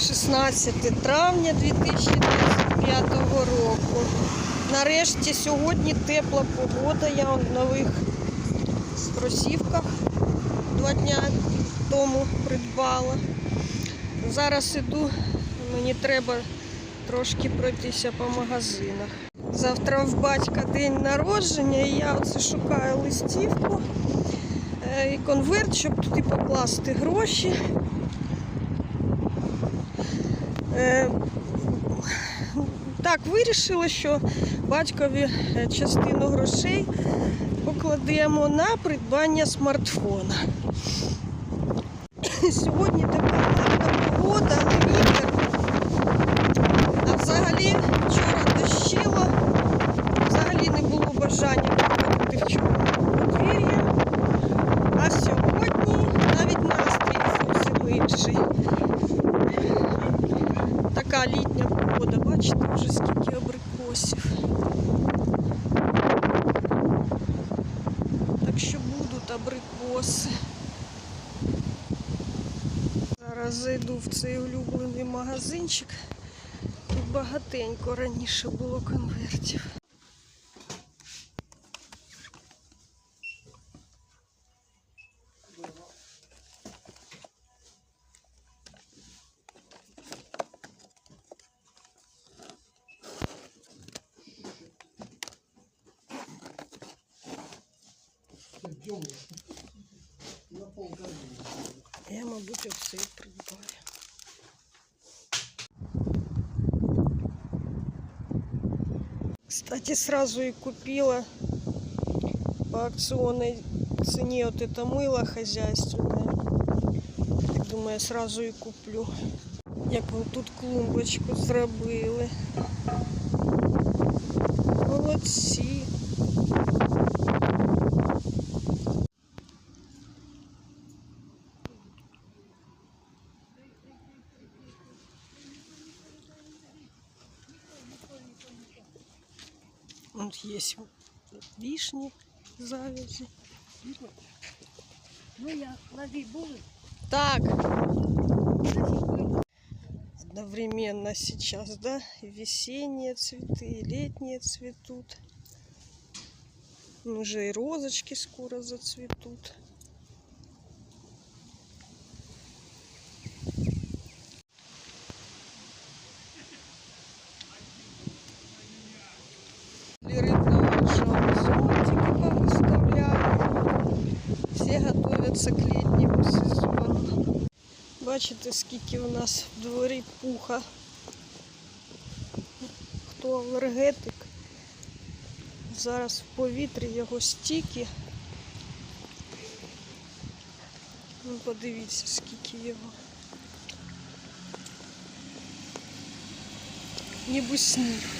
16 травня 2025 року. Нарешті сьогодні тепла погода. Я в нових кросівках два дня тому придбала. Зараз іду, мені треба трошки пройтися по магазинах. Завтра в батька день народження, і я оце шукаю листівку е, і конверт, щоб туди покласти гроші. Е, Так, вирішили, що батькові е, частину грошей покладемо на придбання смартфона. Сьогодні Така літня погода, бачите, вже скільки абрикосів. Так що будуть абрикоси. Зараз зайду в цей улюблений магазинчик. Тут багатенько раніше було конвертів. Я, мабуть, і придбаю. Кстати, сразу и купила по акционной цене вот это мыло хозяйственное. Думаю, сразу і куплю. Як тут клумбочку зробили. Вот есть вишни, завязи. Ну я лови буду. Так. Одновременно сейчас, да? Весенние цветы, и летние цветут. Ну, Уже и розочки скоро зацветут. Готуються к літньому сезону. Бачите, скільки у нас в дворі пуха. Хто алергетик, зараз в повітрі його стільки. Ну, подивіться, скільки його. Ніби сніг.